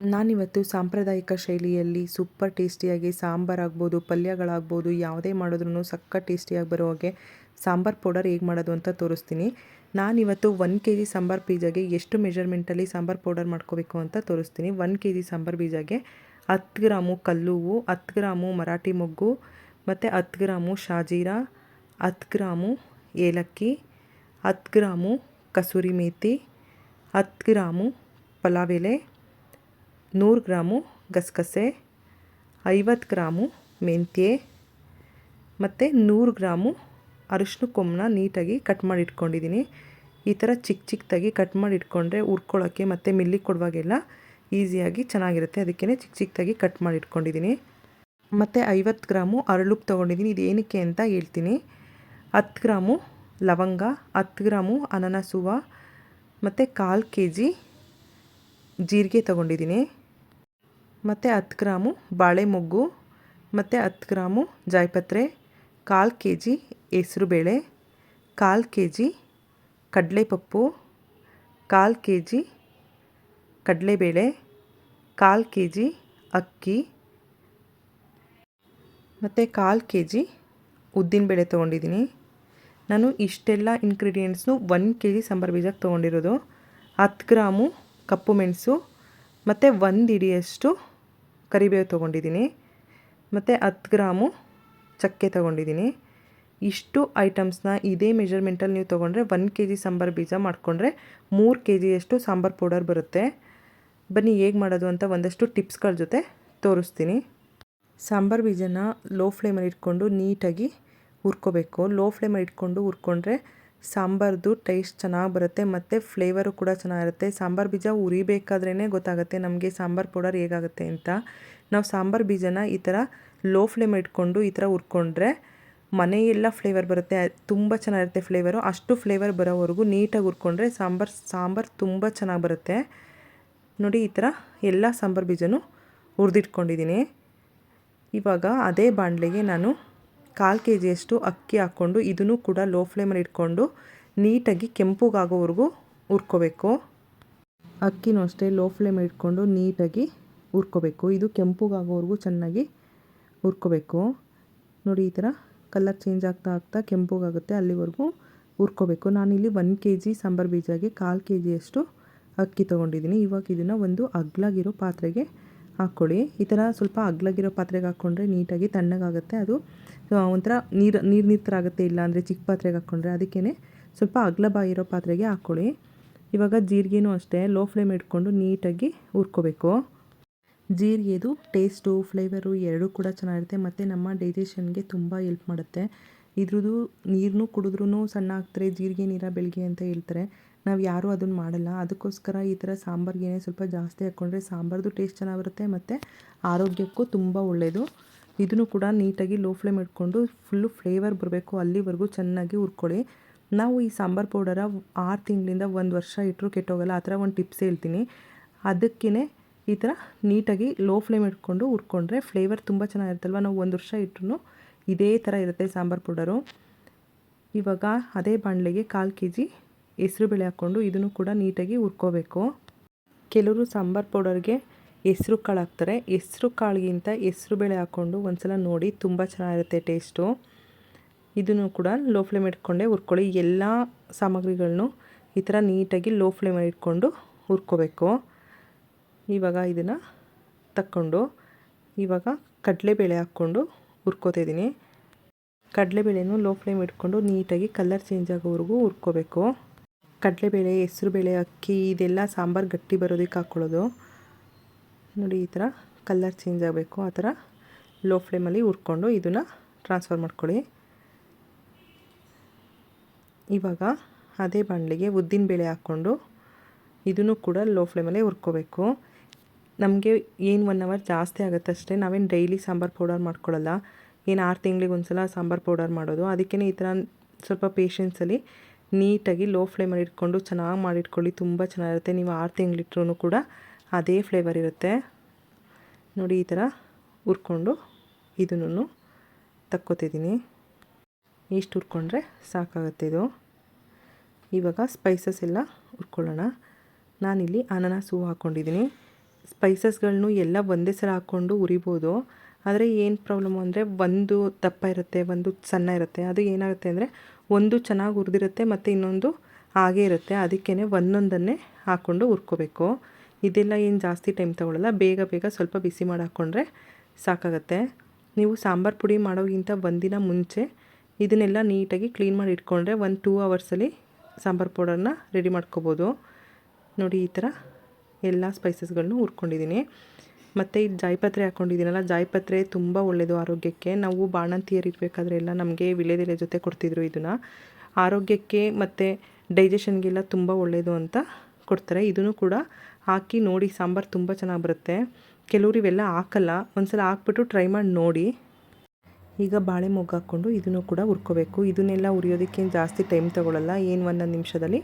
ನಾನಿವತ್ತು ಸಾಂಪ್ರದಾಯಿಕ ಶೈಲಿಯಲ್ಲಿ ಸೂಪರ್ ಟೇಸ್ಟಿಯಾಗಿ ಸಾಂಬಾರು ಆಗ್ಬೋದು ಪಲ್ಯಗಳಾಗ್ಬೋದು, ಯಾವುದೇ ಮಾಡಿದ್ರೂ ಸಕ್ಕ ಟೇಸ್ಟಿಯಾಗಿ ಬರೋ ಹಾಗೆ ಸಾಂಬಾರು ಪೌಡರ್ ಹೇಗೆ ಮಾಡೋದು ಅಂತ ತೋರಿಸ್ತೀನಿ. ನಾನಿವತ್ತು ಒನ್ ಕೆ ಜಿ ಸಾಂಬಾರು ಬೀಜಗೆ ಎಷ್ಟು ಮೆಜರ್ಮೆಂಟಲ್ಲಿ ಸಾಂಬಾರು ಪೌಡರ್ ಮಾಡ್ಕೋಬೇಕು ಅಂತ ತೋರಿಸ್ತೀನಿ. ಒನ್ ಕೆ ಜಿ ಸಾಂಬಾರು ಬೀಜಗೆ ಹತ್ತು ಗ್ರಾಮು ಕಲ್ಲುವು, ಹತ್ತು ಗ್ರಾಮು ಮರಾಠಿ ಮೊಗ್ಗು, ಮತ್ತು ಹತ್ತು ಗ್ರಾಮು ಶಾಜೀರ, ಹತ್ತು ಗ್ರಾಮು ಏಲಕ್ಕಿ, ಹತ್ತು ಗ್ರಾಮು ಕಸೂರಿ ಮೇಥಿ ಹತ್ತು ಗ್ರಾಮು ಪಲಾವ್ ಎಲೆ ನೂರು ಗ್ರಾಮು ಗಸಗಸೆ, ಐವತ್ತು ಗ್ರಾಮು ಮೆಂತ್ಯೆ, ಮತ್ತು ನೂರು ಗ್ರಾಮು ಅರಿಶಿನ ಕೊಂಬನ್ನ ನೀಟಾಗಿ ಕಟ್ ಮಾಡಿ ಇಟ್ಕೊಂಡಿದ್ದೀನಿ. ಈ ಥರ ಚಿಕ್ಕ ಚಿಕ್ಕದಾಗಿ ಕಟ್ ಮಾಡಿ ಇಟ್ಕೊಂಡ್ರೆ ಹುರ್ಕೊಳ್ಳೋಕ್ಕೆ ಮತ್ತು ಮಿಲ್ಲಿ ಕೊಡುವಾಗೆಲ್ಲ ಈಸಿಯಾಗಿ ಚೆನ್ನಾಗಿರುತ್ತೆ. ಅದಕ್ಕೇ ಚಿಕ್ಕ ಚಿಕ್ಕದಾಗಿ ಕಟ್ ಮಾಡಿ ಇಟ್ಕೊಂಡಿದ್ದೀನಿ. ಮತ್ತು ಐವತ್ತು ಗ್ರಾಮು ಅರಳುಪ್ ತೊಗೊಂಡಿದ್ದೀನಿ. ಇದು ಏನಕ್ಕೆ ಅಂತ ಹೇಳ್ತೀನಿ. ಹತ್ತು ಗ್ರಾಮು ಲವಂಗ, ಹತ್ತು ಗ್ರಾಮು ಅನನಸುವ, ಮತ್ತು ಕಾಲು ಕೆ ಜಿ ಜೀರಿಗೆ ತಗೊಂಡಿದ್ದೀನಿ. ಮತ್ತು ಹತ್ತು ಗ್ರಾಮು ಬಾಳೆ ಮೊಗ್ಗು ಮತ್ತು ಹತ್ತು ಗ್ರಾಮು ಜಾಯಿಪತ್ರೆ, ಕಾಲು ಕೆ ಜಿ ಹೆಸರುಬೇಳೆ ಕಾಲು ಕೆ ಜಿ ಕಡಲೆಪಪ್ಪು, ಕಾಲು ಕೆ ಜಿ ಕಡಲೆಬೇಳೆ, ಕಾಲು ಕೆ ಜಿ ಅಕ್ಕಿ, ಮತ್ತು ಕಾಲು ಕೆ ಜಿ ಉದ್ದಿನಬೇಳೆ ತೊಗೊಂಡಿದ್ದೀನಿ. ನಾನು ಇಷ್ಟೆಲ್ಲ ಇಂಗ್ರೀಡಿಯೆಂಟ್ಸ್ನು ಒನ್ ಕೆ ಜಿ ಸಾಂಬಾರು ಬೀಜಕ್ಕೆ ತೊಗೊಂಡಿರೋದು. ಹತ್ತು ಗ್ರಾಮು ಕಪ್ಪು ಮೆಣಸು, ಮತ್ತು ಒಂದು ಇಡಿಯಷ್ಟು ಕರಿಬೇವು ತೊಗೊಂಡಿದ್ದೀನಿ, ಮತ್ತು ಹತ್ತು ಗ್ರಾಮು ಚಕ್ಕೆ ತೊಗೊಂಡಿದ್ದೀನಿ. ಇಷ್ಟು ಐಟಮ್ಸ್ನ ಇದೇ ಮೆಜರ್ಮೆಂಟಲ್ಲಿ ನೀವು ತೊಗೊಂಡ್ರೆ ಒನ್ ಕೆ ಜಿ ಸಾಂಬಾರು ಬೀಜ ಮಾಡಿಕೊಂಡ್ರೆ ಮೂರು ಕೆ ಜಿಯಷ್ಟು ಸಾಂಬಾರು ಪೌಡರ್ ಬರುತ್ತೆ. ಬನ್ನಿ ಹೇಗೆ ಮಾಡೋದು ಅಂತ ಒಂದಷ್ಟು ಟಿಪ್ಸ್ಗಳ ಜೊತೆ ತೋರಿಸ್ತೀನಿ. ಸಾಂಬಾರು ಬೀಜನ ಲೋ ಫ್ಲೇಮಲ್ಲಿ ಇಟ್ಕೊಂಡು ನೀಟಾಗಿ ಹುರ್ಕೋಬೇಕು. ಲೋ ಫ್ಲೇಮಲ್ಲಿ ಇಟ್ಕೊಂಡು ಹುರ್ಕೊಂಡ್ರೆ ಸಾಂಬಾರ್ದು ಟೇಸ್ಟ್ ಚೆನ್ನಾಗಿ ಬರುತ್ತೆ, ಮತ್ತು ಫ್ಲೇವರು ಕೂಡ ಚೆನ್ನಾಗಿರುತ್ತೆ. ಸಾಂಬಾರು ಬೀಜ ಉರಿಬೇಕಾದ್ರೇ ಗೊತ್ತಾಗುತ್ತೆ ನಮಗೆ ಸಾಂಬಾರು ಪೌಡರ್ ಹೇಗಾಗುತ್ತೆ ಅಂತ. ನಾವು ಸಾಂಬಾರು ಬೀಜನ ಈ ಥರ ಲೋ ಫ್ಲೇಮ್ ಇಟ್ಕೊಂಡು ಈ ಥರ ಹುರ್ಕೊಂಡ್ರೆ ಮನೆಯೆಲ್ಲ ಫ್ಲೇವರ್ ಬರುತ್ತೆ, ತುಂಬ ಚೆನ್ನಾಗಿರುತ್ತೆ ಫ್ಲೇವರು. ಅಷ್ಟು ಫ್ಲೇವರ್ ಬರೋವರೆಗೂ ನೀಟಾಗಿ ಹುರ್ಕೊಂಡ್ರೆ ಸಾಂಬಾರು ಸಾಂಬಾರು ತುಂಬ ಚೆನ್ನಾಗಿ ಬರುತ್ತೆ. ನೋಡಿ ಈ ಥರ ಎಲ್ಲ ಸಾಂಬಾರು ಬೀಜನೂ ಹುರಿದಿಟ್ಕೊಂಡಿದ್ದೀನಿ. ಇವಾಗ ಅದೇ ಬಾಣಲೆಗೆ ನಾನು ಕಾಲು ಕೆ ಜಿಯಷ್ಟು ಅಕ್ಕಿ ಹಾಕ್ಕೊಂಡು ಇದನ್ನು ಕೂಡ ಲೋ ಫ್ಲೇಮಲ್ಲಿ ಇಟ್ಕೊಂಡು ನೀಟಾಗಿ ಕೆಂಪುಗಾಗೋವರೆಗೂ ಹುರ್ಕೋಬೇಕು. ಅಕ್ಕಿನೂ ಅಷ್ಟೇ ಲೋ ಫ್ಲೇಮ್ ಇಟ್ಕೊಂಡು ನೀಟಾಗಿ ಹುರ್ಕೋಬೇಕು. ಇದು ಕೆಂಪುಗಾಗೋವರೆಗೂ ಚೆನ್ನಾಗಿ ಹುರ್ಕೋಬೇಕು. ನೋಡಿ, ಈ ಥರ ಕಲರ್ ಚೇಂಜ್ ಆಗ್ತಾ ಆಗ್ತಾ ಕೆಂಪುಗಾಗುತ್ತೆ, ಅಲ್ಲಿವರೆಗೂ ಹುರ್ಕೋಬೇಕು. ನಾನಿಲ್ಲಿ ಒನ್ ಕೆ ಜಿ ಸಾಂಬಾರು ಬೀಜಗೆ ಕಾಲು ಕೆ ಜಿಯಷ್ಟು ಅಕ್ಕಿ ತೊಗೊಂಡಿದ್ದೀನಿ. ಇವಾಗ ಇದನ್ನು ಒಂದು ಅಗ್ಲಾಗಿರೋ ಪಾತ್ರೆಗೆ ಹಾಕ್ಕೊಳ್ಳಿ. ಈ ಥರ ಸ್ವಲ್ಪ ಅಗ್ಲಾಗಿರೋ ಪಾತ್ರೆಗೆ ಹಾಕ್ಕೊಂಡ್ರೆ ನೀಟಾಗಿ ತಣ್ಣಗಾಗುತ್ತೆ. ಅದು ಒಂಥರ ನೀರು ನೀರು ನೀರು ಥರ ಆಗುತ್ತೆ ಇಲ್ಲ ಅಂದರೆ ಚಿಕ್ಕ ಪಾತ್ರೆಗೆ ಹಾಕ್ಕೊಂಡ್ರೆ ಅದಕ್ಕೇ ಸ್ವಲ್ಪ ಅಗ್ಲ ಬಾಯಿರೋ ಪಾತ್ರೆಗೆ ಹಾಕ್ಕೊಳ್ಳಿ. ಇವಾಗ ಜೀರಿಗೆನೂ ಅಷ್ಟೇ, ಲೋ ಫ್ಲೇಮ್ ಇಟ್ಕೊಂಡು ನೀಟಾಗಿ ಹುರ್ಕೋಬೇಕು. ಜೀರಿಗೆದು ಟೇಸ್ಟು, ಫ್ಲೇವರು ಎರಡೂ ಕೂಡ ಚೆನ್ನಾಗಿರುತ್ತೆ. ಮತ್ತು ನಮ್ಮ ಡೈಜೆಷನ್ಗೆ ತುಂಬ ಹೆಲ್ಪ್ ಮಾಡುತ್ತೆ. ಇದ್ರದ್ದು ನೀರನ್ನು ಕುಡಿದ್ರೂ ಸಣ್ಣ ಆಗ್ತಾರೆ, ಜೀರಿಗೆ, ನೀರ ಬೆಳಗ್ಗೆ ಅಂತ ಹೇಳ್ತಾರೆ. ನಾವು ಯಾರೂ ಅದನ್ನು ಮಾಡಲ್ಲ. ಅದಕ್ಕೋಸ್ಕರ ಈ ಥರ ಸಾಂಬಾರಿಗೆ ಸ್ವಲ್ಪ ಜಾಸ್ತಿ ಹಾಕ್ಕೊಂಡ್ರೆ ಸಾಂಬಾರ್ದು ಟೇಸ್ಟ್ ಚೆನ್ನಾಗಿ ಬರುತ್ತೆ ಮತ್ತು ಆರೋಗ್ಯಕ್ಕೂ ತುಂಬ ಒಳ್ಳೆಯದು ಇದನ್ನು ಕೂಡ ನೀಟಾಗಿ ಲೋ ಫ್ಲೇಮ್ ಇಟ್ಕೊಂಡು ಫುಲ್ಲು ಫ್ಲೇವರ್ ಬರಬೇಕು. ಅಲ್ಲಿವರೆಗೂ ಚೆನ್ನಾಗಿ ಹುರ್ಕೊಳ್ಳಿ. ನಾವು ಈ ಸಾಂಬಾರು ಪೌಡರ ಆರು ತಿಂಗಳಿಂದ ಒಂದು ವರ್ಷ ಇಟ್ಟರು ಕೆಟ್ಟೋಗಲ್ಲ. ಆ ಥರ ಒಂದು ಟಿಪ್ಸ್ ಹೇಳ್ತೀನಿ. ಅದಕ್ಕೇ ಈ ಥರ ನೀಟಾಗಿ ಲೋ ಫ್ಲೇಮ್ ಇಟ್ಕೊಂಡು ಹುರ್ಕೊಂಡ್ರೆ ಫ್ಲೇವರ್ ತುಂಬ ಚೆನ್ನಾಗಿರುತ್ತಲ್ವ? ನಾವು ಒಂದು ವರ್ಷ ಇಟ್ಟರು ಇದೇ ಥರ ಇರುತ್ತೆ ಸಾಂಬಾರು ಪೌಡರು ಇವಾಗ ಅದೇ ಬಾಣಲೆಗೆ ಕಾಲು ಕೆ ಜಿ ಹೆಸ್ರುಬೇಳೆ ಹಾಕ್ಕೊಂಡು ಇದನ್ನು ಕೂಡ ನೀಟಾಗಿ ಹುರ್ಕೋಬೇಕು. ಕೆಲವರು ಸಾಂಬಾರು ಪೌಡರ್ಗೆ ಹೆಸ್ರು ಕಾಳು ಹಾಕ್ತಾರೆ. ಹೆಸ್ರು ಕಾಳಿಗಿಂತ ಬೇಳೆ ಹಾಕ್ಕೊಂಡು ಒಂದ್ಸಲ ನೋಡಿ ತುಂಬ ಚೆನ್ನಾಗಿರುತ್ತೆ ಟೇಸ್ಟು. ಇದನ್ನು ಕೂಡ ಲೋ ಫ್ಲೇಮ್ ಇಟ್ಕೊಂಡೆ ಹುರ್ಕೊಳ್ಳಿ. ಎಲ್ಲ ಸಾಮಗ್ರಿಗಳನ್ನು ಈ ಥರ ನೀಟಾಗಿ ಲೋ ಫ್ಲೇಮ್ ಇಟ್ಕೊಂಡು ಹುರ್ಕೋಬೇಕು. ಇವಾಗ ಇದನ್ನು ತಕ್ಕೊಂಡು ಇವಾಗ ಕಡಲೆಬೇಳೆ ಹಾಕ್ಕೊಂಡು ಹುರ್ಕೋತಿದ್ದೀನಿ ಕಡಲೆಬೇಳೆನೂ ಲೋ ಫ್ಲೇಮ್ ಇಟ್ಕೊಂಡು ನೀಟಾಗಿ ಕಲರ್ ಚೇಂಜ್ ಆಗೋವರೆಗೂ ಹುರ್ಕೋಬೇಕು. ಕಡಲೆಬೇಳೆ, ಹೆಸ್ರುಬೇಳೆ, ಅಕ್ಕಿ, ಇದೆಲ್ಲ ಸಾಂಬಾರು ಗಟ್ಟಿ ಬರೋದಕ್ಕೆ ಹಾಕ್ಕೊಳ್ಳೋದು. ನೋಡಿ, ಈ ಥರ ಕಲರ್ ಚೇಂಜ್ ಆಗಬೇಕು. ಆ ಥರ ಲೋ ಫ್ಲೇಮಲ್ಲಿ ಹುರ್ಕೊಂಡು ಇದನ್ನು ಟ್ರಾನ್ಸ್ಫರ್ ಮಾಡ್ಕೊಳ್ಳಿ. ಇವಾಗ ಅದೇ ಬಾಣಲಿಗೆ ಉದ್ದಿನಬೇಳೆ ಹಾಕ್ಕೊಂಡು ಇದನ್ನು ಕೂಡ ಲೋ ಫ್ಲೇಮಲ್ಲೇ ಹುರ್ಕೋಬೇಕು. ನಮಗೆ ಏನು ಒನ್ ಅವರ್ ಜಾಸ್ತಿ ಆಗುತ್ತೆ ಅಷ್ಟೇ. ನಾವೇನು ಡೈಲಿ ಸಾಂಬಾರು ಪೌಡರ್ ಮಾಡ್ಕೊಳ್ಳಲ್ಲ. ಏನು ಆರು ತಿಂಗಳಿಗೆ ಒಂದು ಸಲ ಸಾಂಬಾರು ಪೌಡರ್ ಮಾಡೋದು. ಅದಕ್ಕೇ ಈ ಥರ ಸ್ವಲ್ಪ ಪೇಷನ್ಸಲ್ಲಿ ನೀಟಾಗಿ ಲೋ ಫ್ಲೇಮಲ್ಲಿ ಇಟ್ಕೊಂಡು ಚೆನ್ನಾಗಿ ಮಾಡಿಟ್ಕೊಳ್ಳಿ, ತುಂಬ ಚೆನ್ನಾಗಿರುತ್ತೆ. ನೀವು ಆರು ತಿಂಗಳಿಟ್ರೂ ಕೂಡ ಅದೇ ಫ್ಲೇವರ್ ಇರುತ್ತೆ. ನೋಡಿ, ಈ ಥರ ಹುರ್ಕೊಂಡು ಇದನ್ನು ತಕ್ಕೋತಿದ್ದೀನಿ. ಇಷ್ಟು ಹುರ್ಕೊಂಡ್ರೆ ಸಾಕಾಗುತ್ತೆ ಇದು. ಇವಾಗ ಸ್ಪೈಸಸ್ ಎಲ್ಲ ಹುರ್ಕೊಳ್ಳೋಣ. ನಾನಿಲ್ಲಿ ಅನಾನಸ್ ಹಾಕ್ಕೊಂಡಿದ್ದೀನಿ ಸ್ಪೈಸಸ್ಗಳನ್ನೂ ಎಲ್ಲ ಒಂದೇ ಸಲ ಹಾಕ್ಕೊಂಡು ಉರಿಬೋದು ಆದರೆ ಏನು ಪ್ರಾಬ್ಲಮ್ ಅಂದರೆ, ಒಂದು ದಪ್ಪ ಇರುತ್ತೆ, ಒಂದು ಸಣ್ಣ ಇರುತ್ತೆ. ಅದು ಏನಾಗುತ್ತೆ ಅಂದರೆ ಒಂದು ಚೆನ್ನಾಗಿ ಹುರಿದಿರುತ್ತೆ ಮತ್ತು ಇನ್ನೊಂದು ಹಾಗೇ ಇರುತ್ತೆ. ಅದಕ್ಕೇ ಒಂದೊಂದನ್ನೇ ಹಾಕ್ಕೊಂಡು ಹುರ್ಕೋಬೇಕು. ಇದೆಲ್ಲ ಏನು ಜಾಸ್ತಿ ಟೈಮ್ ತೊಗೊಳ್ಳಲ್ಲ ಬೇಗ ಬೇಗ ಸ್ವಲ್ಪ ಬಿಸಿ ಮಾಡಿ ಹಾಕ್ಕೊಂಡ್ರೆ ಸಾಕಾಗತ್ತೆ. ನೀವು ಸಾಂಬಾರು ಪುಡಿ ಮಾಡೋಕ್ಕಿಂತ ಒಂದಿನ ಮುಂಚೆ ಇದನ್ನೆಲ್ಲ ನೀಟಾಗಿ ಕ್ಲೀನ್ ಮಾಡಿ ಇಟ್ಕೊಂಡ್ರೆ ಒಂದು ಟೂ ಅವರ್ಸಲ್ಲಿ ಸಾಂಬಾರು ಪೌಡರ್ನ ರೆಡಿ ಮಾಡ್ಕೋಬೋದು. ನೋಡಿ ಈ ಥರ ಎಲ್ಲ ಸ್ಪೈಸಸ್ಗಳನ್ನೂ ಹುರ್ಕೊಂಡಿದ್ದೀನಿ. ಮತ್ತು ಈ ಜಾಯಿಪತ್ರೆ ಹಾಕ್ಕೊಂಡಿದ್ದೀನಲ್ಲ ಜಾಯಿಪತ್ರೆ ತುಂಬ ಒಳ್ಳೆಯದು ಆರೋಗ್ಯಕ್ಕೆ. ನಾವು ಬಾಣಂತಿಯರು ಇರಬೇಕಾದ್ರೆ ಎಲ್ಲ ನಮಗೆ ವಿಳೆದೆಲೆ ಜೊತೆ ಕೊಡ್ತಿದ್ರು ಇದನ್ನು. ಆರೋಗ್ಯಕ್ಕೆ ಮತ್ತು ಡೈಜೆಷನ್ಗೆಲ್ಲ ತುಂಬ ಒಳ್ಳೆಯದು ಅಂತ ಕೊಡ್ತಾರೆ. ಇದನ್ನು ಕೂಡ ಹಾಕಿ ನೋಡಿ, ಸಾಂಬಾರು ತುಂಬ ಚೆನ್ನಾಗಿ ಬರುತ್ತೆ. ಕೆಲವರು ಇವೆಲ್ಲ ಹಾಕಲ್ಲ, ಒಂದ್ಸಲ ಹಾಕ್ಬಿಟ್ಟು ಟ್ರೈ ಮಾಡಿ ನೋಡಿ. ಈಗ ಬಾಳೆ ಮೊಗ್ಗು ಹಾಕ್ಕೊಂಡು ಇದನ್ನು ಕೂಡ ಹುರ್ಕೋಬೇಕು. ಇದನ್ನೆಲ್ಲ ಹುರಿಯೋದಕ್ಕೇನು ಜಾಸ್ತಿ ಟೈಮ್ ತೊಗೊಳ್ಳಲ್ಲ ಏನು ಒಂದೊಂದು ನಿಮಿಷದಲ್ಲಿ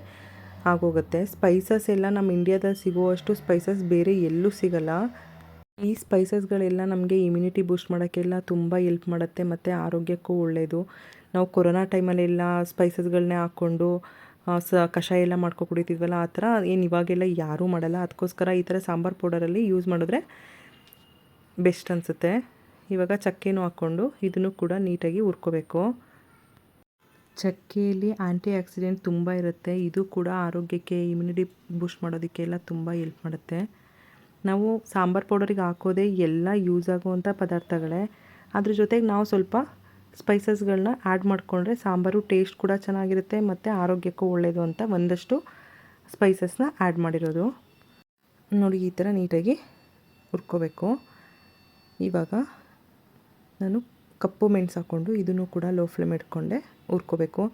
ಆಗೋಗುತ್ತೆ. ಸ್ಪೈಸಸ್ ಎಲ್ಲ ನಮ್ಮ ಇಂಡಿಯಾದಲ್ಲಿ ಸಿಗುವಷ್ಟು ಸ್ಪೈಸಸ್ ಬೇರೆ ಎಲ್ಲೂ ಸಿಗಲ್ಲ. ಈ ಸ್ಪೈಸಸ್ಗಳೆಲ್ಲ ನಮಗೆ ಇಮ್ಯುನಿಟಿ ಬೂಸ್ಟ್ ಮಾಡೋಕ್ಕೆಲ್ಲ ತುಂಬ ಎಲ್ಪ್ ಮಾಡುತ್ತೆ, ಮತ್ತು ಆರೋಗ್ಯಕ್ಕೂ ಒಳ್ಳೆಯದು ನಾವು ಕೊರೋನಾ ಟೈಮಲ್ಲೆಲ್ಲ ಸ್ಪೈಸಸ್ಗಳನ್ನೇ ಹಾಕ್ಕೊಂಡು ಸ, ಕಷಾಯ ಎಲ್ಲ ಮಾಡ್ಕೊ ಕುಡಿತಿದ್ವಲ್ಲ, ಆ ಥರ ಏನು ಇವಾಗೆಲ್ಲ ಯಾರೂ ಮಾಡಲ್ಲ. ಅದಕ್ಕೋಸ್ಕರ ಈ ಥರ ಸಾಂಬಾರು ಪೌಡರಲ್ಲಿ ಯೂಸ್ ಮಾಡಿದ್ರೆ ಬೆಸ್ಟ್ ಅನಿಸುತ್ತೆ. ಇವಾಗ ಚಕ್ಕೆನೂ ಹಾಕ್ಕೊಂಡು ಇದನ್ನು ಕೂಡ ನೀಟಾಗಿ ಹುರ್ಕೋಬೇಕು. ಚಕ್ಕೆಯಲ್ಲಿ ಆ್ಯಂಟಿ ಆಕ್ಸಿಡೆಂಟ್ ತುಂಬ ಇರುತ್ತೆ. ಇದು ಕೂಡ ಆರೋಗ್ಯಕ್ಕೆ ಇಮ್ಯುನಿಟಿ ಬೂಸ್ಟ್ ಮಾಡೋದಕ್ಕೆಲ್ಲ ತುಂಬ ಎಲ್ಪ್ ಮಾಡುತ್ತೆ. ನಾವು ಸಾಂಬಾರು ಪೌಡರಿಗೆ ಹಾಕೋದೇ ಎಲ್ಲ ಯೂಸ್ ಆಗುವಂಥ ಪದಾರ್ಥಗಳೇ. ಅದ್ರ ಜೊತೆಗೆ ನಾವು ಸ್ವಲ್ಪ ಸ್ಪೈಸಸ್ಗಳನ್ನ ಆ್ಯಡ್ ಮಾಡಿಕೊಂಡ್ರೆ ಸಾಂಬಾರು ಟೇಸ್ಟ್ ಕೂಡ ಚೆನ್ನಾಗಿರುತ್ತೆ ಮತ್ತು ಆರೋಗ್ಯಕ್ಕೂ ಒಳ್ಳೆಯದು ಅಂತ ಒಂದಷ್ಟು ಸ್ಪೈಸಸ್ನ ಆ್ಯಡ್ ಮಾಡಿರೋದು. ನೋಡಿ ಈ ಥರ ನೀಟಾಗಿ ಹುರ್ಕೋಬೇಕು. ಇವಾಗ ನಾನು ಕಪ್ಪು ಮೆಣಸು ಹಾಕ್ಕೊಂಡು ಇದನ್ನು ಕೂಡ ಲೋ ಫ್ಲೇಮ್ ಇಟ್ಕೊಂಡೆ ಹುರ್ಕೋಬೇಕು.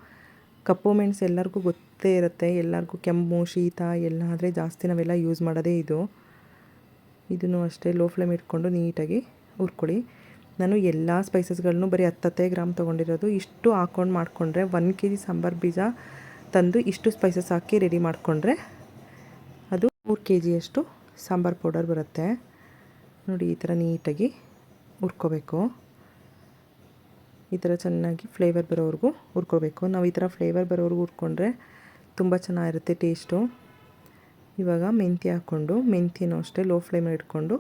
ಕಪ್ಪು ಮೆಣಸು ಎಲ್ಲರಿಗೂ ಗೊತ್ತೇ ಇರುತ್ತೆ, ಎಲ್ಲರಿಗೂ ಕೆಮ್ಮು, ಶೀತ, ಎಲ್ಲ ಆದರೆ ಜಾಸ್ತಿ ನಾವೆಲ್ಲ ಯೂಸ್ ಮಾಡೋದೇ ಇದು. ಇದನ್ನು ಅಷ್ಟೇ ಲೋ ಫ್ಲೇಮ್ ಇಟ್ಕೊಂಡು ನೀಟಾಗಿ ಹುರ್ಕೊಳ್ಳಿ. ನಾನು ಎಲ್ಲ ಸ್ಪೈಸಸ್ಗಳನ್ನು ಬರೀ ಹತ್ತತ್ತೇ ಗ್ರಾಮ್ ತೊಗೊಂಡಿರೋದು. ಇಷ್ಟು ಹಾಕ್ಕೊಂಡು ಮಾಡಿಕೊಂಡ್ರೆ ಒನ್ ಕೆ ಜಿ ಸಾಂಬಾರು ಬೀಜ ತಂದು ಇಷ್ಟು ಸ್ಪೈಸಸ್ ಹಾಕಿ ರೆಡಿ ಮಾಡಿಕೊಂಡ್ರೆ ಅದು ಮೂರು ಕೆ ಜಿಯಷ್ಟು ಸಾಂಬಾರು ಪೌಡರ್ ಬರುತ್ತೆ. ನೋಡಿ, ಈ ಥರ ನೀಟಾಗಿ ಹುರ್ಕೋಬೇಕು. ಈ ಥರ ಚೆನ್ನಾಗಿ ಫ್ಲೇವರ್ ಬರೋವರೆಗೂ ಹುರ್ಕೋಬೇಕು. ನಾವು ಈ ಥರ ಫ್ಲೇವರ್ ಬರೋವರೆಗೂ ಹುರ್ಕೊಂಡ್ರೆ ತುಂಬ ಚೆನ್ನಾಗಿರುತ್ತೆ ಟೇಸ್ಟು ಇವಾಗ ಮೆಂತ್ಯ ಹಾಕ್ಕೊಂಡು, ಮೆಂತ್ಯನೂ ಅಷ್ಟೇ ಲೋ ಫ್ಲೇಮ್ ಇಟ್ಕೊಂಡು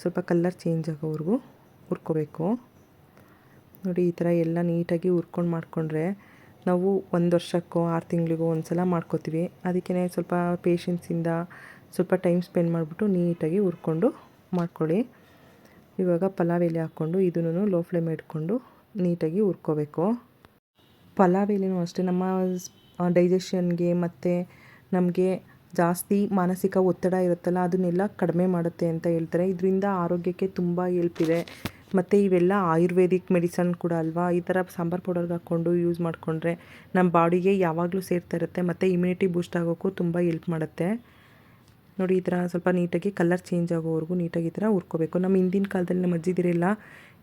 ಸ್ವಲ್ಪ ಕಲರ್ ಚೇಂಜ್ ಆಗೋವರೆಗೂ ಹುರ್ಕೋಬೇಕು. ನೋಡಿ, ಈ ಥರ ಎಲ್ಲ ನೀಟಾಗಿ ಹುರ್ಕೊಂಡು ಮಾಡಿಕೊಂಡ್ರೆ ನಾವು ಒಂದು ವರ್ಷಕ್ಕೋ, ಆರು ತಿಂಗಳಿಗೋ ಒಂದು ಸಲ ಮಾಡ್ಕೋತೀವಿ. ಅದಕ್ಕೇ ಸ್ವಲ್ಪ ಪೇಷನ್ಸಿಂದ ಸ್ವಲ್ಪ ಟೈಮ್ ಸ್ಪೆಂಡ್ ಮಾಡಿಬಿಟ್ಟು ನೀಟಾಗಿ ಹುರ್ಕೊಂಡು ಮಾಡ್ಕೊಳ್ಳಿ. ಇವಾಗ ಪಲಾವ್ ಎಲೆ ಹಾಕ್ಕೊಂಡು ಇದನ್ನು ಲೋ ಫ್ಲೇಮ್ ಇಟ್ಕೊಂಡು ನೀಟಾಗಿ ಹುರ್ಕೋಬೇಕು. ಪಲಾವ್ ಎಲೆನೂ ಅಷ್ಟೇ, ನಮ್ಮ ಡೈಜೆಷನ್ಗೆ ಮತ್ತು ನಮಗೆ ಜಾಸ್ತಿ ಮಾನಸಿಕ ಒತ್ತಡ ಇರುತ್ತಲ್ಲ, ಅದನ್ನೆಲ್ಲ ಕಡಿಮೆ ಮಾಡುತ್ತೆ ಅಂತ ಹೇಳ್ತಾರೆ. ಇದರಿಂದ ಆರೋಗ್ಯಕ್ಕೆ ತುಂಬ ಹೆಲ್ಪ್ ಇದೆ. ಮತ್ತು ಇವೆಲ್ಲ ಆಯುರ್ವೇದಿಕ್ ಮೆಡಿಸನ್ ಕೂಡ ಅಲ್ವಾ? ಈ ಥರ ಸಾಂಬಾರು ಪೌಡರ್ಗೆ ಹಾಕ್ಕೊಂಡು ಯೂಸ್ ಮಾಡಿಕೊಂಡ್ರೆ ನಮ್ಮ ಬಾಡಿಗೆ ಯಾವಾಗಲೂ ಸೇರ್ತಾ ಇರುತ್ತೆ, ಮತ್ತು ಇಮ್ಯುನಿಟಿ ಬೂಸ್ಟ್ ಆಗೋಕ್ಕೂ ತುಂಬ ಹೆಲ್ಪ್ ಮಾಡುತ್ತೆ. ನೋಡಿ, ಈ ಥರ ಸ್ವಲ್ಪ ನೀಟಾಗಿ ಕಲರ್ ಚೇಂಜ್ ಆಗೋವರೆಗೂ ನೀಟಾಗಿ ಈ ಥರ ಹುರ್ಕೋಬೇಕು. ನಮ್ಮ ಹಿಂದಿನ ಕಾಲದಲ್ಲಿ ನಮ್ಮ ಅಜ್ಜಿದಿರೆಲ್ಲ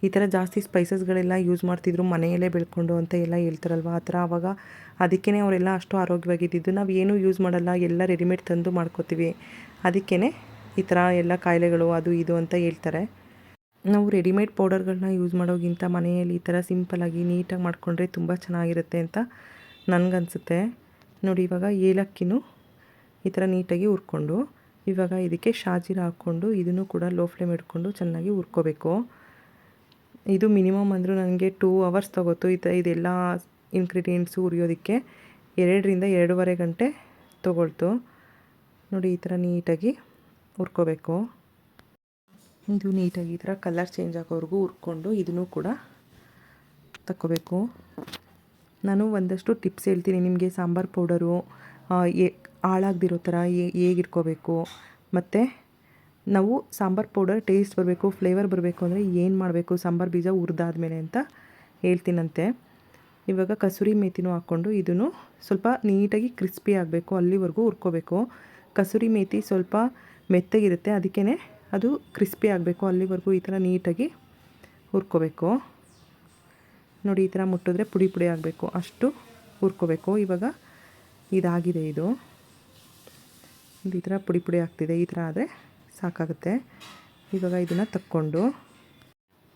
ಈ ಥರ ಜಾಸ್ತಿ ಸ್ಪೈಸಸ್ಗಳೆಲ್ಲ ಯೂಸ್ ಮಾಡ್ತಿದ್ರು, ಮನೆಯಲ್ಲೇ ಬೆಳ್ಕೊಂಡು ಅಂತ ಎಲ್ಲ ಹೇಳ್ತಾರಲ್ವ? ಆ ಥರ ಆವಾಗ ಅದಕ್ಕೇ ಅವರೆಲ್ಲ ಅಷ್ಟು ಆರೋಗ್ಯವಾಗಿದ್ದಿದ್ದು. ನಾವು ಏನೂ ಯೂಸ್ ಮಾಡಲ್ಲ, ಎಲ್ಲ ರೆಡಿಮೇಡ್ ತಂದು ಮಾಡ್ಕೋತೀವಿ. ಅದಕ್ಕೇ ಈ ಥರ ಎಲ್ಲ ಕಾಯಿಲೆಗಳು, ಅದು ಇದು ಅಂತ ಹೇಳ್ತಾರೆ. ನಾವು ರೆಡಿಮೇಡ್ ಪೌಡರ್ಗಳನ್ನ ಯೂಸ್ ಮಾಡೋಕ್ಕಿಂತ ಮನೆಯಲ್ಲಿ ಈ ಥರ ಸಿಂಪಲಾಗಿ ನೀಟಾಗಿ ಮಾಡಿಕೊಂಡ್ರೆ ತುಂಬ ಚೆನ್ನಾಗಿರುತ್ತೆ ಅಂತ ನನಗನ್ಸುತ್ತೆ. ನೋಡಿ, ಇವಾಗ ಏಲಕ್ಕಿನೂ ಈ ಥರ ನೀಟಾಗಿ ಹುರ್ಕೊಂಡು ಇವಾಗ ಇದಕ್ಕೆ ಶಾಜೀರ ಹಾಕ್ಕೊಂಡು ಇದನ್ನು ಕೂಡ ಲೋ ಫ್ಲೇಮ್ ಇಟ್ಕೊಂಡು ಚೆನ್ನಾಗಿ ಹುರ್ಕೋಬೇಕು. ಇದು ಮಿನಿಮಮ್ ಅಂದರೂ ನನಗೆ ಟೂ ಅವರ್ಸ್ ತೊಗೋತು ಥರ ಇದೆಲ್ಲ ಇನ್ಗ್ರೀಡಿಯೆಂಟ್ಸು ಉರಿಯೋದಕ್ಕೆ ಎರಡರಿಂದ ಎರಡೂವರೆ ಗಂಟೆ ತೊಗೊಳ್ತು. ನೋಡಿ, ಈ ಥರ ನೀಟಾಗಿ ಹುರ್ಕೋಬೇಕು. ಇದು ನೀಟಾಗಿ ಈ ಥರ ಕಲರ್ ಚೇಂಜ್ ಆಗೋವರೆಗೂ ಹುರ್ಕೊಂಡು ಇದನ್ನು ಕೂಡ ತಕ್ಕೋಬೇಕು. ನಾನು ಒಂದಷ್ಟು ಟಿಪ್ಸ್ ಹೇಳ್ತೀನಿ ನಿಮಗೆ. ಸಾಂಬಾರು ಪೌಡರು ಹಾಳಾಗ್ದಿರೋ ಥರ ಹೇಗಿಟ್ಕೋಬೇಕು? ಮತ್ತು ನಾವು ಸಾಂಬಾರು ಪೌಡರ್ ಟೇಸ್ಟ್ ಬರಬೇಕು, ಫ್ಲೇವರ್ ಬರಬೇಕು ಅಂದರೆ ಏನು ಮಾಡಬೇಕು? ಸಾಂಬಾರು ಬೀಜ ಹುರಿದಾದ್ಮೇಲೆ ಅಂತ ಹೇಳ್ತೀನಂತೆ. ಇವಾಗ ಕಸೂರಿ ಮೇಥಿನೂ ಹಾಕ್ಕೊಂಡು ಇದನ್ನು ಸ್ವಲ್ಪ ನೀಟಾಗಿ ಕ್ರಿಸ್ಪಿ ಆಗಬೇಕು, ಅಲ್ಲಿವರೆಗೂ ಹುರ್ಕೋಬೇಕು. ಕಸೂರಿ ಮೇಥಿ ಸ್ವಲ್ಪ ಮೆತ್ತಗಿರುತ್ತೆ ಅದಕ್ಕೇ ಅದು ಕ್ರಿಸ್ಪಿ ಆಗಬೇಕು, ಅಲ್ಲಿವರೆಗೂ ಈ ಥರ ನೀಟಾಗಿ ಹುರ್ಕೋಬೇಕು. ನೋಡಿ, ಈ ಥರ ಮುಟ್ಟಿದ್ರೆ ಪುಡಿ ಪುಡಿ ಆಗಬೇಕು, ಅಷ್ಟು ಹುರ್ಕೋಬೇಕು. ಇವಾಗ ಇದಾಗಿದೆ ಇದು. ಈ ಥರ ಪುಡಿ ಪುಡಿ ಆಗ್ತಿದೆ. ಈ ಥರ ಆದರೆ ಸಾಕಾಗುತ್ತೆ. ಇವಾಗ ಇದನ್ನು ತಕ್ಕೊಂಡು,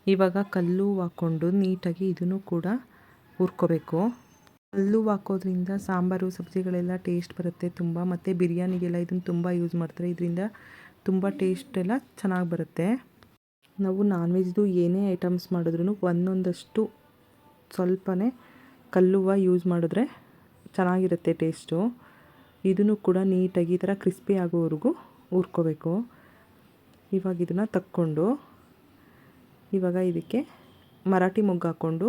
ಇವಾಗ ಕಲ್ಲು ಹಾಕ್ಕೊಂಡು ನೀಟಾಗಿ ಇದನ್ನು ಕೂಡ ಹುರ್ಕೋಬೇಕು. ಕಲ್ಲು ಹಾಕೋದ್ರಿಂದ ಸಾಂಬಾರು, ಸಬ್ಜಿಗಳೆಲ್ಲ ಟೇಸ್ಟ್ ಬರುತ್ತೆ ತುಂಬ. ಮತ್ತು ಬಿರಿಯಾನಿಗೆಲ್ಲ ಇದನ್ನು ತುಂಬ ಯೂಸ್ ಮಾಡ್ತಾರೆ. ಇದರಿಂದ ತುಂಬ ಟೇಸ್ಟ್ ಎಲ್ಲ ಚೆನ್ನಾಗಿ ಬರುತ್ತೆ. ನಾವು ನಾನ್ ವೆಜ್ದು ಏನೇ ಐಟಮ್ಸ್ ಮಾಡಿದ್ರೂ ಒಂದೊಂದಷ್ಟು ಸ್ವಲ್ಪನೇ ಕಲ್ಲುವ ಯೂಸ್ ಮಾಡಿದ್ರೆ ಚೆನ್ನಾಗಿರುತ್ತೆ ಟೇಸ್ಟು. ಇದನ್ನು ಕೂಡ ನೀಟಾಗಿ ಈ ಥರ ಕ್ರಿಸ್ಪಿ ಆಗೋವರೆಗೂ ಹುರ್ಕೋಬೇಕು. ಇವಾಗ ಇದನ್ನು ತಕ್ಕೊಂಡು, ಇವಾಗ ಇದಕ್ಕೆ ಮರಾಠಿ ಮೊಗ್ಗು ಹಾಕ್ಕೊಂಡು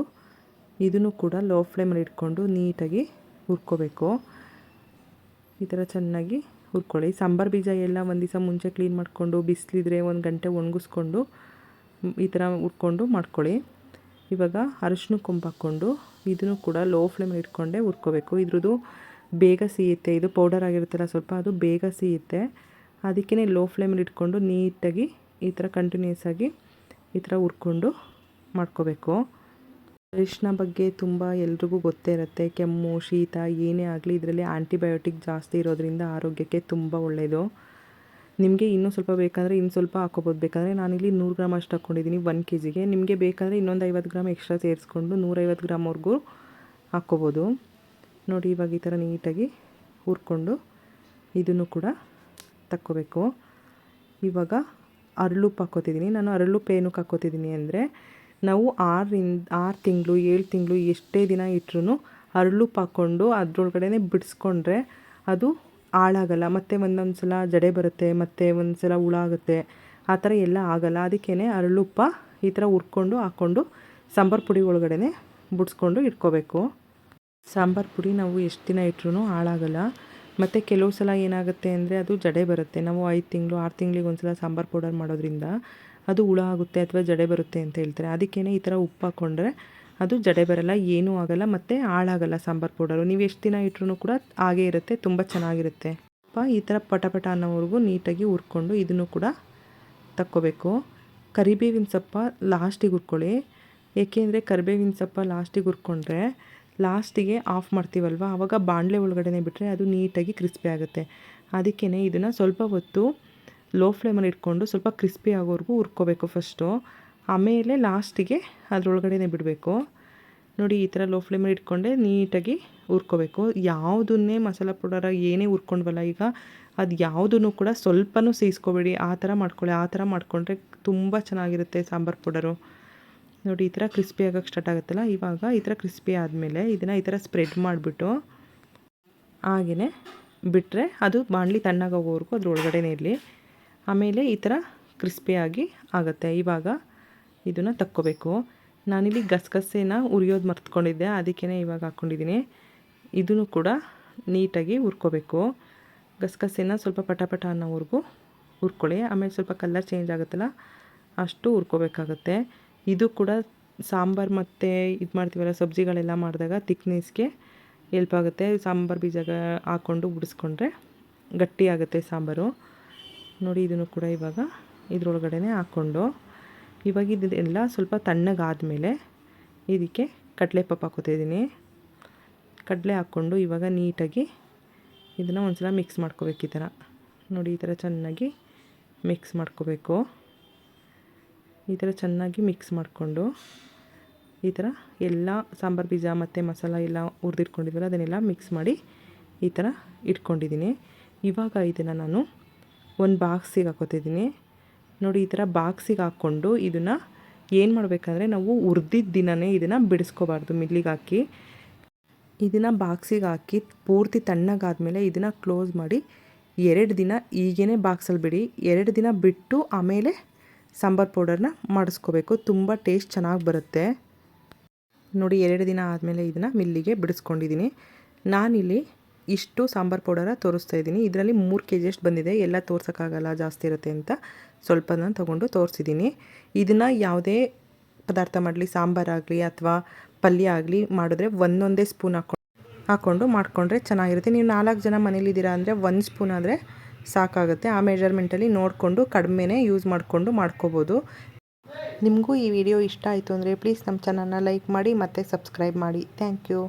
ಇದನ್ನು ಕೂಡ ಲೋ ಫ್ಲೇಮಲ್ಲಿ ಇಟ್ಕೊಂಡು ನೀಟಾಗಿ ಹುರ್ಕೋಬೇಕು. ಈ ಥರ ಚೆನ್ನಾಗಿ ಹುರ್ಕೊಳ್ಳಿ. ಸಾಂಬಾರು ಬೀಜ ಎಲ್ಲ ಒಂದು ದಿವಸ ಮುಂಚೆ ಕ್ಲೀನ್ ಮಾಡಿಕೊಂಡು, ಬಿಸಿಲಿದ್ರೆ ಒಂದು ಗಂಟೆ ಒಣಗಿಸ್ಕೊಂಡು, ಈ ಥರ ಹುರ್ಕೊಂಡು ಮಾಡ್ಕೊಳ್ಳಿ. ಇವಾಗ ಅರಶಿನ ಕೊಂಬು ಹಾಕ್ಕೊಂಡು ಇದನ್ನು ಕೂಡ ಲೋ ಫ್ಲೇಮಲ್ಲಿ ಇಟ್ಕೊಂಡೆ ಹುರ್ಕೋಬೇಕು. ಇದ್ರದ್ದು ಬೇಗ ಸಿಹಿಯುತ್ತೆ ಇದು ಪೌಡರ್ ಆಗಿರುತ್ತಲ್ಲ ಸ್ವಲ್ಪ ಅದು ಬೇಗ ಸಿಹಿಯುತ್ತೆ ಅದಕ್ಕೇ ಲೋ ಫ್ಲೇಮಲ್ಲಿ ಇಟ್ಕೊಂಡು ನೀಟಾಗಿ ಈ ಥರ ಕಂಟಿನ್ಯೂಸ್ ಆಗಿ ಈ ಥರ ಹುರ್ಕೊಂಡು ಮಾಡ್ಕೋಬೇಕು. ಅರಿಶಿನ ಬಗ್ಗೆ ತುಂಬ ಎಲ್ರಿಗೂ ಗೊತ್ತೇ ಇರುತ್ತೆ. ಕೆಮ್ಮು, ಶೀತ ಏನೇ ಆಗಲಿ ಇದರಲ್ಲಿ ಆ್ಯಂಟಿಬಯೋಟಿಕ್ ಜಾಸ್ತಿ ಇರೋದ್ರಿಂದ ಆರೋಗ್ಯಕ್ಕೆ ತುಂಬ ಒಳ್ಳೆಯದು ನಿಮಗೆ ಇನ್ನೂ ಸ್ವಲ್ಪ ಬೇಕಂದರೆ ಇನ್ನು ಸ್ವಲ್ಪ ಹಾಕೋಬೋದು. ಬೇಕಂದರೆ ನಾನಿಲ್ಲಿ ನೂರು ಗ್ರಾಮ್ ಅಷ್ಟು ಹಾಕ್ಕೊಂಡಿದ್ದೀನಿ ಒನ್ ಕೆ ಜಿಗೆ ನಿಮಗೆ ಬೇಕಂದರೆ ಇನ್ನೊಂದು ಐವತ್ತು ಗ್ರಾಮ್ ಎಕ್ಸ್ಟ್ರಾ ಸೇರಿಸ್ಕೊಂಡು ನೂರೈವತ್ತು ಗ್ರಾಮ್ವರೆಗೂ ಹಾಕ್ಕೋಬೋದು ನೋಡಿ, ಇವಾಗ ಈ ಥರ ನೀಟಾಗಿ ಹುರ್ಕೊಂಡು ಇದನ್ನು ಕೂಡ ತಕ್ಕೋಬೇಕು. ಇವಾಗ ಅರಳುಪ್ಪು ಹಾಕ್ಕೋತಿದ್ದೀನಿ. ನಾನು ಅರಳುಪ್ಪು ಏನಕ್ಕೆ ಹಾಕ್ಕೋತಿದ್ದೀನಿ ಅಂದರೆ, ನಾವು ಆರರಿಂದ ಆರು ತಿಂಗಳು, ಏಳು ತಿಂಗಳು ಎಷ್ಟೇ ದಿನ ಇಟ್ರೂ ಅರಳುಪ್ಪು ಹಾಕ್ಕೊಂಡು ಅದರೊಳಗಡೆ ಬಿಡಿಸ್ಕೊಂಡ್ರೆ ಅದು ಹಾಳಾಗಲ್ಲ, ಮತ್ತು ಒಂದೊಂದು ಸಲ ಜಡೆ ಬರುತ್ತೆ, ಮತ್ತೆ ಒಂದು ಸಲ ಹುಳ ಆಗುತ್ತೆ ಆ ಥರ ಎಲ್ಲ ಆಗಲ್ಲ. ಅದಕ್ಕೇ ಅರಳುಪ್ಪ ಈ ಥರ ಹುರ್ಕೊಂಡು ಹಾಕ್ಕೊಂಡು ಸಾಂಬಾರು ಪುಡಿ ಒಳಗಡೆ ಬಿಡಿಸ್ಕೊಂಡು ಇಟ್ಕೋಬೇಕು. ಸಾಂಬಾರು ಪುಡಿ ನಾವು ಎಷ್ಟು ದಿನ ಇಟ್ರೂ ಹಾಳಾಗಲ್ಲ. ಮತ್ತು ಕೆಲವು ಸಲ ಏನಾಗುತ್ತೆ ಅಂದರೆ ಅದು ಜಡೆ ಬರುತ್ತೆ. ನಾವು ಐದು ತಿಂಗಳು, ಆರು ತಿಂಗಳಿಗೆ ಒಂದು ಸಲ ಸಾಂಬಾರು ಪೌಡರ್ ಮಾಡೋದ್ರಿಂದ ಅದು ಹುಳ ಆಗುತ್ತೆ ಅಥವಾ ಜಡೆ ಬರುತ್ತೆ ಅಂತ ಹೇಳ್ತಾರೆ. ಅದಕ್ಕೇ ಈ ಥರ ಉಪ್ಪು ಹಾಕ್ಕೊಂಡ್ರೆ ಅದು ಜಡೆ ಬರಲ್ಲ, ಏನೂ ಆಗಲ್ಲ, ಮತ್ತು ಹಾಳಾಗಲ್ಲ ಸಾಂಬಾರು ಪೌಡರು. ನೀವು ಎಷ್ಟು ದಿನ ಇಟ್ರೂ ಕೂಡ ಹಾಗೇ ಇರುತ್ತೆ, ತುಂಬ ಚೆನ್ನಾಗಿರುತ್ತೆ. ಅಪ್ಪ ಈ ಥರ ಪಟಪಟ ಪಟ ಅನ್ನೋವರೆಗೂ ನೀಟಾಗಿ ಹುರ್ಕೊಂಡು ಇದನ್ನು ಕೂಡ ತಕ್ಕೋಬೇಕು. ಕರಿಬೇವಿನ ಸೊಪ್ಪ ಲಾಸ್ಟಿಗೆ ಹುರ್ಕೊಳ್ಳಿ. ಏಕೆಂದರೆ ಕರಿಬೇವಿನ ಸೊಪ್ಪ ಲಾಸ್ಟಿಗೆ ಹುರ್ಕೊಂಡ್ರೆ ಲಾಸ್ಟಿಗೆ ಆಫ್ ಮಾಡ್ತೀವಲ್ವ? ಆವಾಗ ಬಾಣಲೆ ಒಳಗಡೆ ಬಿಟ್ಟರೆ ಅದು ನೀಟಾಗಿ ಕ್ರಿಸ್ಪಿ ಆಗುತ್ತೆ. ಅದಕ್ಕೇ ಇದನ್ನು ಸ್ವಲ್ಪ ಹೊತ್ತು ಲೋ ಫ್ಲೇಮಲ್ಲಿ ಇಟ್ಕೊಂಡು ಸ್ವಲ್ಪ ಕ್ರಿಸ್ಪಿ ಆಗೋವರೆಗೂ ಹುರ್ಕೋಬೇಕು ಫಸ್ಟು. ಆಮೇಲೆ ಲಾಸ್ಟಿಗೆ ಅದರೊಳಗಡೆ ಬಿಡಬೇಕು. ನೋಡಿ, ಈ ಥರ ಲೋ ಫ್ಲೇಮಲ್ಲಿ ಇಟ್ಕೊಂಡೆ ನೀಟಾಗಿ ಹುರ್ಕೋಬೇಕು. ಯಾವುದನ್ನೇ ಮಸಾಲೆ ಪೌಡರ ಏನೇ ಹುರ್ಕೊಂಡ್ವಲ್ಲ ಈಗ, ಅದು ಯಾವುದನ್ನು ಕೂಡ ಸ್ವಲ್ಪನೂ ಸೇಯಿಸ್ಕೋಬೇಡಿ ಆ ಥರ ಮಾಡ್ಕೊಳ್ಳಿ, ಆ ಥರ ಮಾಡಿಕೊಂಡ್ರೆ ತುಂಬ ಚೆನ್ನಾಗಿರುತ್ತೆ ಸಾಂಬಾರು ಪೌಡರು. ನೋಡಿ, ಈ ಥರ ಕ್ರಿಸ್ಪಿ ಆಗೋಕ್ಕೆ ಸ್ಟಾರ್ಟ್ ಆಗುತ್ತಲ್ಲ, ಇವಾಗ ಈ ಥರ ಕ್ರಿಸ್ಪಿ ಆದಮೇಲೆ ಇದನ್ನು ಈ ಥರ ಸ್ಪ್ರೆಡ್ ಮಾಡಿಬಿಟ್ಟು ಹಾಗೆಯೇ ಬಿಟ್ಟರೆ ಅದು ಬಾಣಲಿ ತಣ್ಣಗಾಗೋವರೆಗೂ ಅದ್ರ ಒಳಗಡೆನೇ ಇರಲಿ. ಆಮೇಲೆ ಈ ಥರ ಕ್ರಿಸ್ಪಿಯಾಗಿ ಆಗುತ್ತೆ. ಇವಾಗ ಇದನ್ನು ತಕ್ಕೋಬೇಕು. ನಾನಿಲ್ಲಿ ಗಸಗಸೆನ ಉರಿಯೋದು ಮರ್ತ್ಕೊಂಡಿದ್ದೆ ಅದಕ್ಕೇ ಇವಾಗ ಹಾಕ್ಕೊಂಡಿದ್ದೀನಿ. ಇದನ್ನು ಕೂಡ ನೀಟಾಗಿ ಹುರ್ಕೋಬೇಕು. ಗಸಗಸೆನ ಸ್ವಲ್ಪ ಪಟ ಪಟ ಅನ್ನೋವರೆಗೂ ಹುರ್ಕೊಳ್ಳಿ. ಆಮೇಲೆ ಸ್ವಲ್ಪ ಕಲರ್ ಚೇಂಜ್ ಆಗುತ್ತಲ್ಲ, ಅಷ್ಟು ಹುರ್ಕೋಬೇಕಾಗತ್ತೆ. ಇದು ಕೂಡ ಸಾಂಬಾರು ಮತ್ತು ಇದು ಮಾಡ್ತೀವಲ್ಲ, ಸಬ್ಜಿಗಳೆಲ್ಲ ಮಾಡಿದಾಗ ತಿಕ್ನೆಸ್ಗೆ ಹೆಲ್ಪ್ ಆಗುತ್ತೆ. ಸಾಂಬಾರು ಬೀಜ ಹಾಕ್ಕೊಂಡು ಬಿಡಿಸ್ಕೊಂಡ್ರೆ ಗಟ್ಟಿಯಾಗುತ್ತೆ ಸಾಂಬಾರು. ನೋಡಿ, ಇದನ್ನು ಕೂಡ ಇವಾಗ ಇದ್ರೊಳಗಡೆ ಹಾಕ್ಕೊಂಡು ಇವಾಗ ಇದೆಲ್ಲ ಸ್ವಲ್ಪ ತಣ್ಣಗಾದಮೇಲೆ ಇದಕ್ಕೆ ಕಡಲೆ ಪಪ್ಪು ಹಾಕೋತಿದ್ದೀನಿ ಕಡಲೆ ಹಾಕ್ಕೊಂಡು ಇವಾಗ ನೀಟಾಗಿ ಇದನ್ನು ಒಂದು ಸಲ ಮಿಕ್ಸ್ ಮಾಡ್ಕೋಬೇಕು ಈ ಥರ. ನೋಡಿ, ಈ ಥರ ಚೆನ್ನಾಗಿ ಮಿಕ್ಸ್ ಮಾಡ್ಕೋಬೇಕು. ಈ ಥರ ಚೆನ್ನಾಗಿ ಮಿಕ್ಸ್ ಮಾಡಿಕೊಂಡು ಈ ಥರ ಎಲ್ಲ ಸಾಂಬಾರು ಬೀಜ ಮತ್ತು ಮಸಾಲ ಎಲ್ಲ ಹುರಿದಿಟ್ಕೊಂಡಿದ್ವಲ್ಲ, ಅದನ್ನೆಲ್ಲ ಮಿಕ್ಸ್ ಮಾಡಿ ಈ ಥರ ಇಟ್ಕೊಂಡಿದ್ದೀನಿ. ಇವಾಗ ಇದನ್ನು ನಾನು ಒಂದು ಬಾಕ್ಸಿಗೆ ಹಾಕೋತಿದ್ದೀನಿ ನೋಡಿ ಈ ಥರ ಬಾಕ್ಸಿಗೆ ಹಾಕ್ಕೊಂಡು ಇದನ್ನು ಏನು ಮಾಡಬೇಕಂದ್ರೆ ನಾವು ಉರ್ದಿದ ದಿನವೇ ಇದನ್ನು ಬಿಡಿಸ್ಕೋಬಾರ್ದು ಮಿಲ್ಲಿಗೆ ಹಾಕಿ. ಇದನ್ನು ಬಾಕ್ಸಿಗೆ ಹಾಕಿ ಪೂರ್ತಿ ತಣ್ಣಗಾದಮೇಲೆ ಇದನ್ನು ಕ್ಲೋಸ್ ಮಾಡಿ ಎರಡು ದಿನ ಈಗೇನೆ ಬಾಕ್ಸಲ್ಲಿ ಬಿಡಿ. ಎರಡು ದಿನ ಬಿಟ್ಟು ಆಮೇಲೆ ಸಾಂಬಾರು ಪೌಡರ್ನ ಮಾಡಿಸ್ಕೋಬೇಕು. ತುಂಬ ಟೇಸ್ಟ್ ಚೆನ್ನಾಗಿ ಬರುತ್ತೆ. ನೋಡಿ ಎರಡು ದಿನ ಆದಮೇಲೆ ಇದನ್ನು ಮಿಲ್ಲಿಗೆ ಬಿಡಿಸ್ಕೊಂಡಿದ್ದೀನಿ. ನಾನಿಲ್ಲಿ ಇಷ್ಟು ಸಾಂಬಾರು ಪೌಡರ ತೋರಿಸ್ತಾ ಇದ್ದೀನಿ. ಇದರಲ್ಲಿ ಮೂರು ಕೆ ಜಿಯಷ್ಟು ಬಂದಿದೆ. ಎಲ್ಲ ತೋರ್ಸೋಕ್ಕಾಗಲ್ಲ, ಜಾಸ್ತಿ ಇರುತ್ತೆ ಅಂತ ಸ್ವಲ್ಪನ ತೊಗೊಂಡು ತೋರಿಸಿದ್ದೀನಿ. ಇದನ್ನು ಯಾವುದೇ ಪದಾರ್ಥ ಮಾಡಲಿ ಸಾಂಬಾರಾಗಲಿ ಅಥವಾ ಪಲ್ಯ ಆಗಲಿ ಮಾಡಿದ್ರೆ ಒಂದೊಂದೇ ಸ್ಪೂನ್ ಹಾಕೊಂಡು ಹಾಕ್ಕೊಂಡು ಮಾಡಿಕೊಂಡ್ರೆ ಚೆನ್ನಾಗಿರುತ್ತೆ. ನೀವು ನಾಲ್ಕು ಜನ ಮನೇಲಿದ್ದೀರಾ ಅಂದರೆ ಒಂದು ಸ್ಪೂನ್ ಆದರೆ ಸಾಕಾಗುತ್ತೆ. ಆ ಮೆಜರ್ಮೆಂಟಲ್ಲಿ ನೋಡಿಕೊಂಡು ಕಡಿಮೆನೇ ಯೂಸ್ ಮಾಡಿಕೊಂಡು ಮಾಡ್ಕೋಬೋದು. ನಿಮಗೂ ಈ ವಿಡಿಯೋ ಇಷ್ಟ ಆಯಿತು ಅಂದರೆ ಪ್ಲೀಸ್ ನಮ್ಮ ಚಾನಲ್ನ ಲೈಕ್ ಮಾಡಿ ಮತ್ತು ಸಬ್ಸ್ಕ್ರೈಬ್ ಮಾಡಿ. Thank you